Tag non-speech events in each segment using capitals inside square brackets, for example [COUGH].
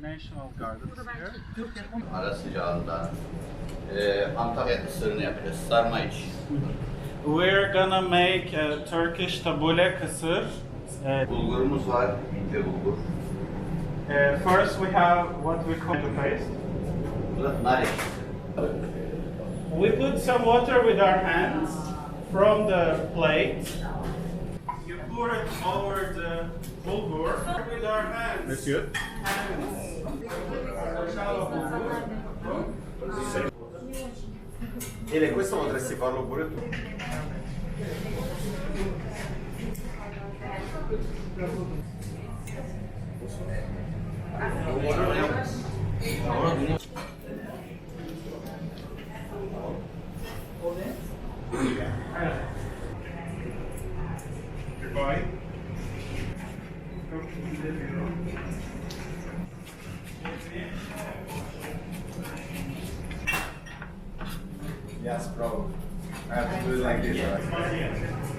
National Gardens here. Ara sıcağında e, Antalya kısırını yapacağız. Sarma iç. We're gonna make a Turkish tabule kısır. Uh, Bulgurumuz var. İnce bulgur. uh, first we have what we call the paste. Nar. We put some water with our hands from the plate. Pour it over the bulgur with our hands. Monsieur. Hands. Shallow bulgur. Ele, questo potresti farlo pure tu. Goodbye. Yes, bro. I have to do it like this. right?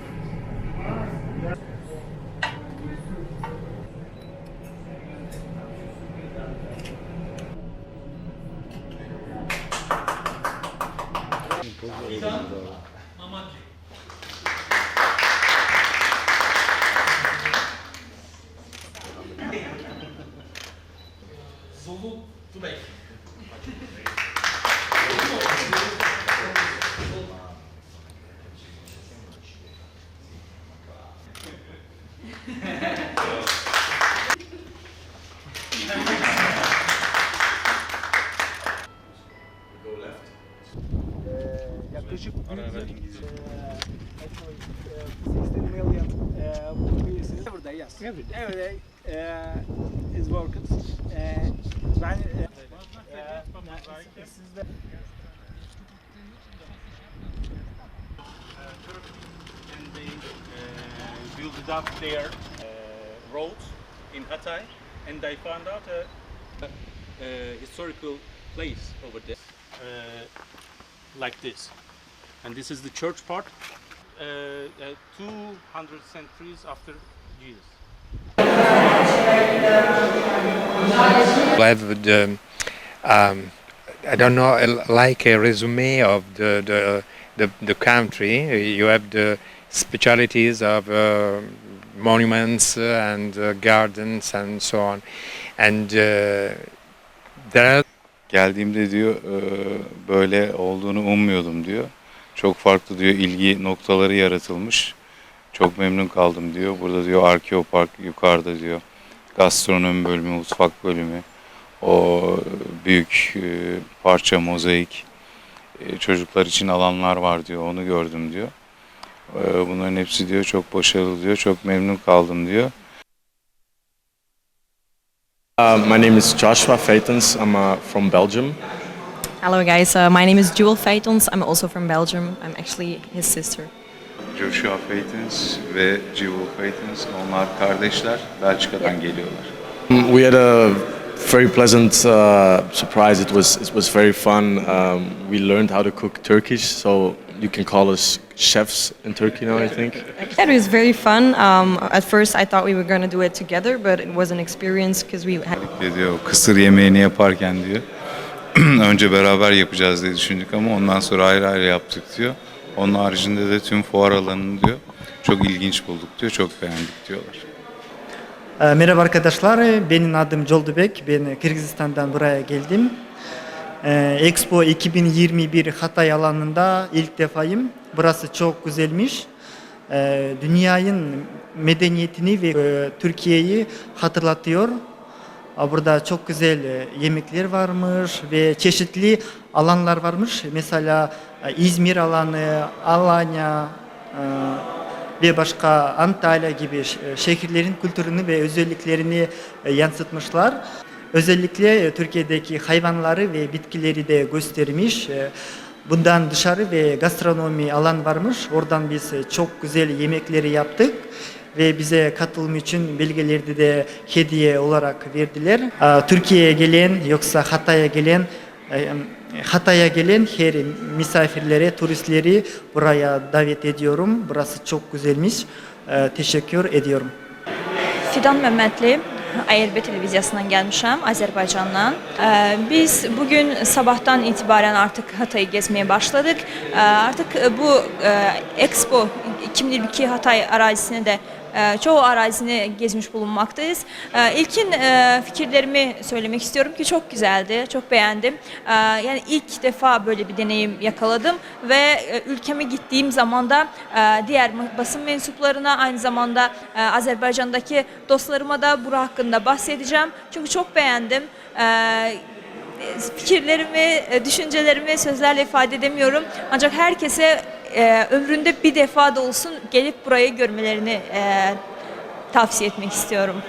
Fogo, tudo bem. Thank [LAUGHS] actually, eee, 16 million pieces. Every day, yes. Every day. Every day is worked. And they uh, built up their uh, roads in Hatay, and I found out a, a historical place over there, uh, like this. And this is the church part, uh, uh, 200 centuries after Jesus. I have the, um, I don't know, like a resume of the, the, the, the country. You have the specialities of uh, monuments and uh, gardens and so on. And uh, there are Geldiğimde diyor "e, böyle olduğunu ummuyordum diyor. Çok farklı diyor ilgi noktaları yaratılmış. Çok memnun kaldım diyor. Burada diyor arkeopark yukarıda diyor. Gastronomi bölümü, mutfak bölümü. O büyük e, parça mozaik e, çocuklar için alanlar var diyor. Onu gördüm diyor. E, Bunların hepsi diyor çok başarılı diyor. Çok memnun kaldım diyor. Uh, my name is Joshua Feitens. I'm uh, from Belgium. Hello guys, uh, my name is Jewel Feitons. I'm also from Belgium. I'm actually his sister. Joshua Feitens ve Jewel Feitens onlar kardeşler. Belçika'dan geliyorlar. Um, We had a very pleasant uh, surprise. It was it was very fun. Um, we learned how to cook Turkish, so you can call us chefs in Turkey now. I think. It was very fun. Um, at first, I thought we were going to do it together, but it was an experience because we had. Diyor kısır yemeğini yaparken diyor [CLEARS THROAT] önce beraber yapacağız diye düşündük ama ondan sonra ayrı ayrı yaptık diyor. Onun haricinde de tüm fuar alanını diyor çok ilginç bulduk diyor. Çok beğendik diyorlar. Ee, Merhaba arkadaşlar, benim adım Coldubek. Ben Kırgızistan'dan buraya geldim. Ee, Expo 2021 Hatay alanında ilk defayım. Burası çok güzelmiş. Ee, Dünyanın medeniyetini ve e, Türkiye'yi hatırlatıyor. Burada çok güzel e, yemekler varmış ve çeşitli alanlar varmış. Mesela e, İzmir alanı, Alanya, e, ve başka Antalya gibi şehirlerin kültürünü ve özelliklerini yansıtmışlar. Özellikle Türkiye'deki hayvanları ve bitkileri de göstermiş. Bundan dışarı ve gastronomi alan varmış. Oradan biz çok güzel yemekleri yaptık ve bize katılım için belgeleri de hediye olarak verdiler. Türkiye'ye gelen yoksa Hatay'a gelen e, Hatay'a gelen her misafirlere, turistleri buraya davet ediyorum. Burası çok güzelmiş. Ee, teşekkür ediyorum. Fidan Mehmetli. ARB televiziyasından gelmişim, Azerbaycan'dan. Ee, Biz bugün sabahtan itibaren artık Hatay'ı gezmeye başladık. Ee, Artık bu e, Expo 2022 Hatay arazisine de e, çoğu arazini gezmiş bulunmaktayız. E, İlkin e, fikirlerimi söylemek istiyorum ki çok güzeldi, çok beğendim. E, Yani ilk defa böyle bir deneyim yakaladım ve e, ülkeme gittiğim zaman da e, diğer basın mensuplarına aynı zamanda Azerbaycan'daki dostlarıma da bura hakkında bahsedeceğim. Çünkü çok beğendim. Fikirlerimi, düşüncelerimi sözlerle ifade edemiyorum. Ancak herkese e, ömründe bir defa da olsun gelip burayı görmelerini e, tavsiye etmek istiyorum.